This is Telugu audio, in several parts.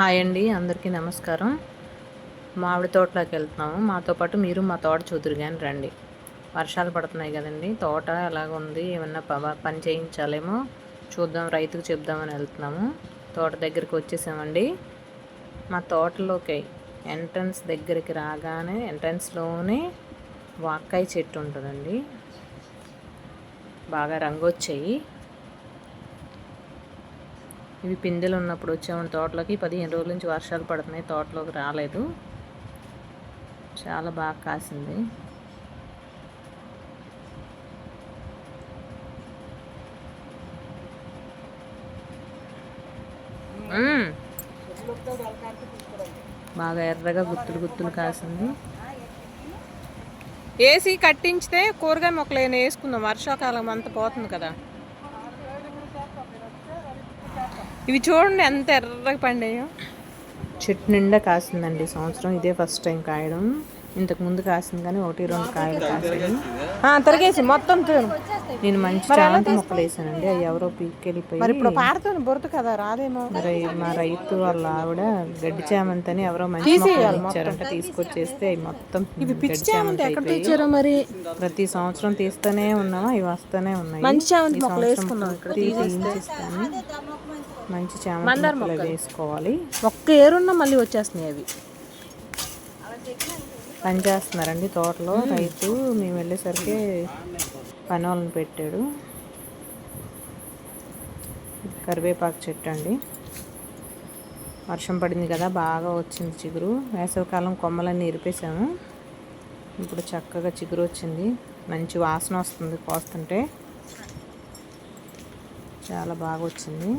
హాయ్ అండి అందరికీ నమస్కారం. మామిడి తోటలోకి వెళ్తున్నాము. మాతో పాటు మీరు మా తోట చూదురు కానీ రండి. వర్షాలు పడుతున్నాయి కదండి. తోట ఎలాగ ఉంది? ఏమన్నా ప- పని చేయించాలేమో? చూద్దాం రైతుకు చెప్దామని వెళ్తున్నాము. తోట దగ్గరికి వచ్చేసామండి. మా తోటలోకి ఎంట్రన్స్ దగ్గరికి రాగానే ఎంట్రన్స్లోనే వాక్కాయ చెట్టు ఉంటుందండి. బాగా రంగు వచ్చాయి ఇవి పిందెలు ఉన్నప్పుడు వచ్చాము తోటలోకి పదిహేను రోజుల నుంచి వర్షాలు పడుతున్నాయి. తోటలోకి రాలేదు. చాలా బాగా కాసింది. బాగా ఎర్రగా గుత్తులు గుత్తులు కాసింది. ఏసీ కట్టించితే కూరగాయ మొక్కలు ఏమైనా వేసుకుందాం. వర్షాకాలం అంతా పోతుంది కదా. ఇవి చూడండి ఎంత ఎర్రగా పండాయో. చెట్టు నిండా కాసిందండి సంవత్సరం. ఇదే ఫస్ట్ టైం కాయడం. ఇంతకు ముందు కాసింది కానీ ఒకటి రెండు కాయలు కాసాయి. తిరిగేసి మొత్తం నేను మంచి చామంతి మొక్కలు వేసానండి. అవి ఎవరో పీక్కెళ్ళిపోయి మరి ఇప్పుడు పాడుతుంది బురద కదా రాదేమో? మరి మా రైతు వాళ్ళ ఆవిడ గడ్డి చామంతి అని ఎవరో మంచి ఇచ్చారంట. తీసుకొచ్చేస్తే అవి మొత్తం గడ్డి చామంతి మరి? ప్రతి సంవత్సరం తీస్తూనే ఉన్నామా ఇవి వస్తూనే ఉన్నాయి. మంచి చామంతి ఈ మొక్కలు సంవత్సరం వేసుకున్నాం ఇక్కడ. పూర్తి తీయించేస్తాను. మంచి చామంతి మొక్కలు వేసుకోవాలి. ఒక్క ఏరున్నా మళ్ళీ వచ్చేస్తున్నాయి అవి. పని చేస్తున్నారండి తోటలో. రైతు మేము వెళ్ళేసరికి పని వాళ్ళని పెట్టాడు. కరివేపాకు చెట్టు అండి. వర్షం పడింది కదా బాగా వచ్చింది చిగురు. వేసవికాలం కొమ్మలన్నీ ఇరిపేసాము ఇప్పుడు చక్కగా చిగురు వచ్చింది. మంచి వాసన వస్తుంది కోస్తుంటే. చాలా బాగా వచ్చింది.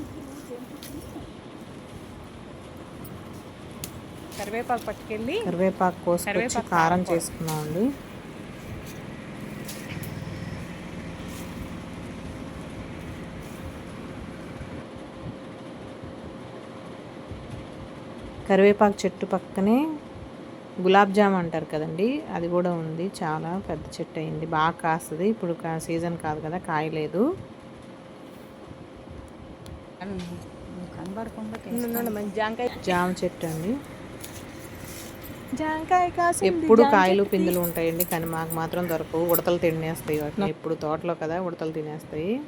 కరివేపాకు పట్టుకెళ్ళి కరివేపాకు కోసుకొచ్చి కారం చేసుకున్నామండి. కరివేపాకు చెట్టు పక్కనే గులాబ్ జామ్ అంటారు కదండి అది కూడా ఉంది. చాలా పెద్ద చెట్టు అయింది. బాగా కాస్తుంది. ఇప్పుడు సీజన్ కాదు కదా కాయలేదు. జామ చెట్టు అండి. ఎప్పుడు కాయలు పిందులు ఉంటాయండి కానీ మాకు మాత్రం దొరకవు. ఉడతలు తినేస్తాయి వాటిని. ఎప్పుడు తోటలో కదా ఉడతలు తినేస్తాయి.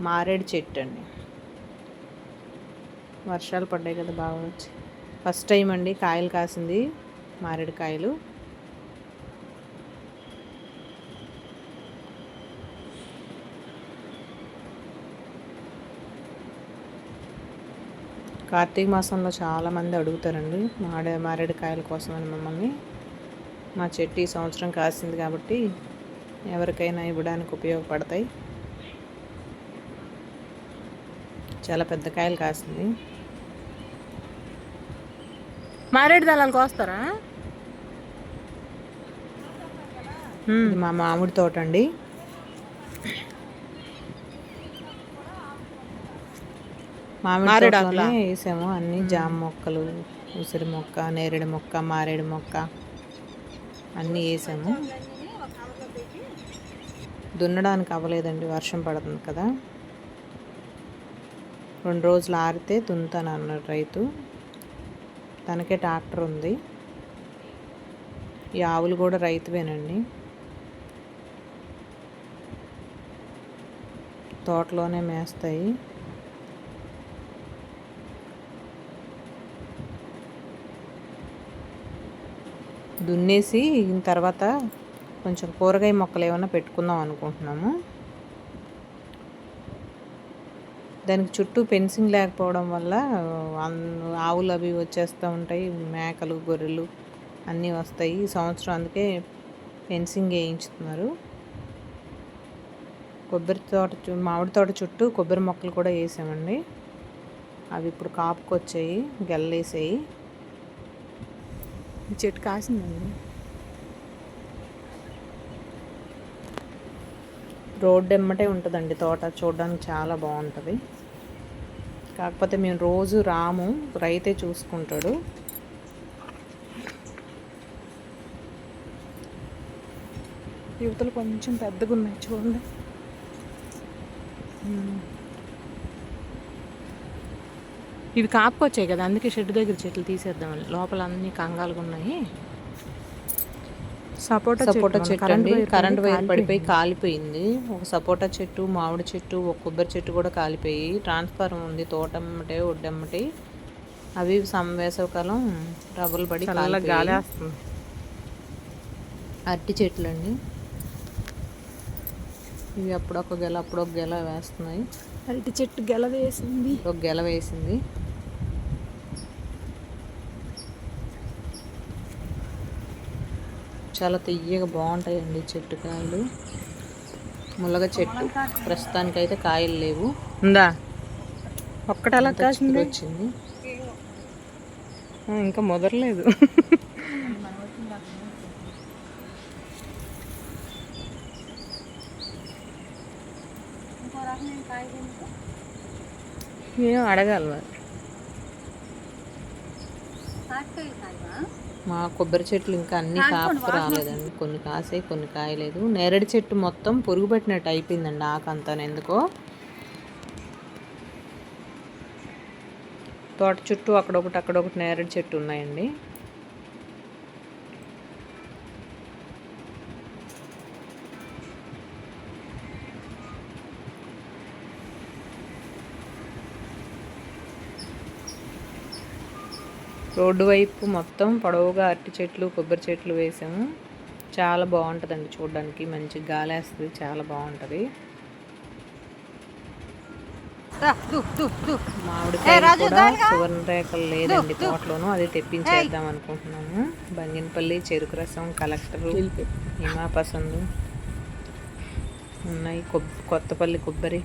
మారేడు చెట్టు అండి. వర్షాలు పడ్డాయి కదా బాగా వచ్చి. ఫస్ట్ టైం అండి కాయలు కాసింది మారేడు కాయలు. కార్తీక మాసంలో చాలామంది అడుగుతారండి మాడే మారేడుకాయల కోసం అని మమ్మల్ని. మా చెట్టు ఈ సంవత్సరం కాసింది కాబట్టి ఎవరికైనా ఇవ్వడానికి ఉపయోగపడతాయి. చాలా పెద్ద కాయలు కాసింది. మారేడు దళాలు కోస్తారా? మా మామిడి తోట అండి. మామిడి తోటలోనే వేసాము. అన్ని జామ మొక్కలు ఉసిరి మొక్క నేరేడు మొక్క మారేడు మొక్క అన్నీ వేసాము. దున్నడానికి అవ్వలేదండి వర్షం పడుతుంది కదా. రెండు రోజులు ఆరితే దున్నుతాను అన్నాడు రైతు. తనకే ట్రాక్టర్ ఉంది. ఈ ఆవులు కూడా రైతువేనండి. తోటలోనే మేస్తాయి. దున్నేసి తర్వాత కొంచెం కూరగాయ మొక్కలు ఏమైనా పెట్టుకుందాం అనుకుంటున్నాము. దానికి చుట్టూ ఫెన్సింగ్ లేకపోవడం వల్ల ఆవులు అవి వచ్చేస్తూ ఉంటాయి మేకలు గొర్రెలు అన్నీ వస్తాయి. ఈ సంవత్సరం అందుకే ఫెన్సింగ్ వేయించుతున్నారు. కొబ్బరి తోట చు- మామిడి తోట చుట్టూ కొబ్బరి మొక్కలు కూడా వేసామండి. అవి ఇప్పుడు కాపుకొచ్చాయి గెల్లేసాయి. చెట్టు కాసిందండి. రోడ్డు ఎమ్మటే ఉంటుందండి తోట చూడడానికి చాలా బాగుంటుంది. కాకపోతే మేము రోజు రాము రైతే చూసుకుంటాడు. యువతలు కొంచెం పెద్దగా ఉన్నాయి చూడండి. ఇవి కాపుకొచ్చాయి కదా అందుకే షెడ్ దగ్గర చెట్లు తీసేద్దామని లోపల అన్ని కంగాలుగా ఉన్నాయి. సపోటా సపోటా చెట్టు అండి. కరెంట్ వైర్ పడిపోయి కాలిపోయింది. ఒక సపోటా చెట్టు మామిడి చెట్టు ఒక కొబ్బరి చెట్టు కూడా కాలిపోయి ట్రాన్స్ఫార్మర్ ఉంది. తోటమ్మటే ఒడ్డమ్మటి. అవి వేసవకాలం రవ్వలు పడి గాలి వస్తుంది అరటి చెట్లు అండి ఇవి అప్పుడు ఒక గెల అప్పుడు ఒక గెల వేస్తున్నాయి. అరటి చెట్టు గెల వేసింది. ఒక గెల వేసింది. చాలా తియ్యగా బాగుంటాయండి చెట్టు కాయలు. ములగ చెట్టు. ప్రస్తుతానికైతే కాయలు లేవు. ఉందా? ఒక్కటి అలా చిగురు వచ్చింది ఇంకా మొదలలేదు ఏం అడగాలి మా కొబ్బరి చెట్లు ఇంకా అన్ని కాపు రాలేదండి. కొన్ని కాసాయి కొన్ని కాయలేదు. నేరేడు చెట్టు మొత్తం పురుగు పట్టినట్టు అయిపోయిందండి ఆకంతా ఎందుకో? తోట చుట్టూ అక్కడొకటి అక్కడొకటి నేరేడు చెట్టు ఉన్నాయండి. రోడ్డు వైపు మొత్తం పొడవుగా అరటి చెట్లు కొబ్బరి చెట్లు వేసాము. చాలా బాగుంటుందండి చూడడానికి. మంచి గాలి వేస్తుంది చాలా బాగుంటుంది. మామిడికాయ కూడా సువర్ణ రేఖలు లేదండి తోటలోను. అది తెప్పించేద్దాం అనుకుంటున్నాము. బంగినపల్లి చెరుకు రసం కలెక్టర్ హిమా పసందు ఉన్నాయి కొబ్ కొత్తపల్లి కొబ్బరి.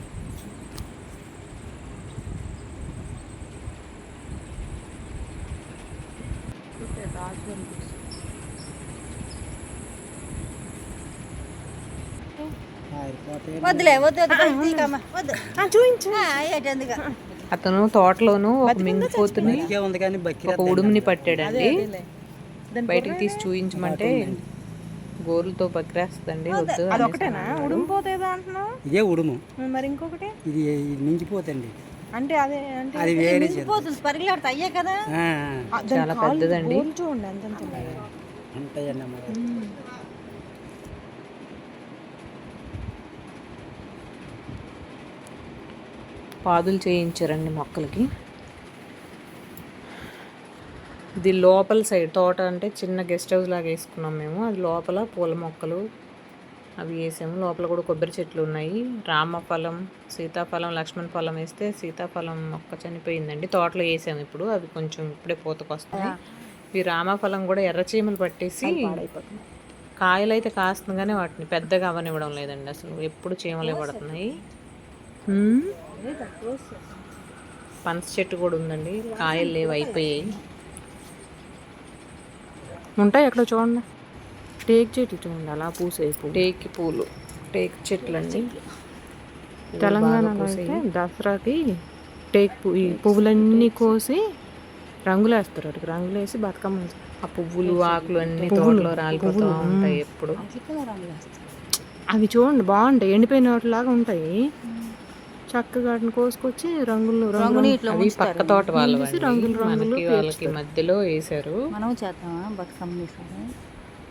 వద్దులే వద్దు వద్దు చూపించు అతను తోటలోను ఒక మింగిపోతుని ఉంది కానీ బక్కి ఒక ఉడుముని పట్టాడండి. బయటికి తీసి చూయించమంటే గోరులతో పక్కేస్తుందండి వద్దు అది ఒకటేనా ఉడిపోతేదా అంటున్నావు? ఇదే ఉడుము. మరి ఇంకొకటి? ఇది ఇది మించిపోతండి అంటే అదే అంటే అది వేరే చెత్త. పోతుంది పరిగెలాడుతా అయ్యే కదా? చాలా పెద్దదండి. చూడండి మరి పాదులు చేయించారండి మొక్కలకి. ఇది లోపల సైడ్ తోట అంటే చిన్న గెస్ట్ హౌస్ లాగా వేసుకున్నాం మేము. అది లోపల పూల మొక్కలు అవి వేసాము. లోపల కూడా కొబ్బరి చెట్లు ఉన్నాయి. రామఫలం సీతాఫలం లక్ష్మణ ఫలం వేస్తే సీతాఫలం మొక్క చనిపోయిందండి. తోటలో వేసాము ఇప్పుడు. అవి కొంచెం ఇప్పుడే పూతకొస్తాయి ఈ రామఫలం కూడా ఎర్రచీమలు పట్టేసి కాయలు అయితే కాస్తుంది కానీ వాటిని పెద్దగా అవనివ్వడం లేదండి అసలు. ఎప్పుడు చీమలే పడుతున్నాయి. పనస చెట్టు కూడా ఉందండి. కాయలు లేవు అయిపోయాయి. ఉంటాయి ఎక్కడ చూడండి. టేక్ చెట్టు చూడండి అలా పూసే పువ్వు టేక్ పూలు. టేక్ చెట్లు అండి తెలంగాణలో అయితే దసరాకి టేక్ పువ్వు ఈ పువ్వులన్నీ కోసి రంగులు వేస్తారు వాటికి రంగులు వేసి బతుకమ్మ. ఆ పువ్వులు ఆకులు అన్ని తోటలో రాలిపోతూ ఉంటాయి ఎప్పుడు. అవి చూడండి బాగుంటాయి. ఎండిపోయిన వాటిలాగా ఉంటాయి. చక్కగా వాటిని కోసుకొచ్చి రంగులు రంగులు అవి పక్క తోట వాళ్ళు రంగులు రంగులు వాళ్ళకి మధ్యలో వేసారు మనం చేద్దామా? బతుకమ్మ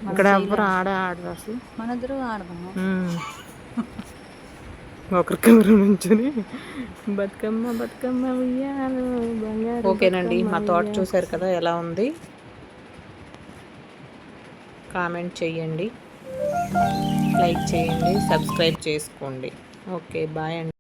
ఇక్కడ ఎవరు ఆడ ఆడరు అసలు? మన ఇద్దరు ఆడదాము ఒకరికెవరు నుంచొని బతుకమ్మ బతుకమ్మ ఉయ్యాలు బంగారు ఓకేనండి మా తోట చూసారు కదా ఎలా ఉంది? కామెంట్ చేయండి. లైక్ చేయండి సబ్స్క్రైబ్ చేసుకోండి. ఓకే బాయ్ అండి.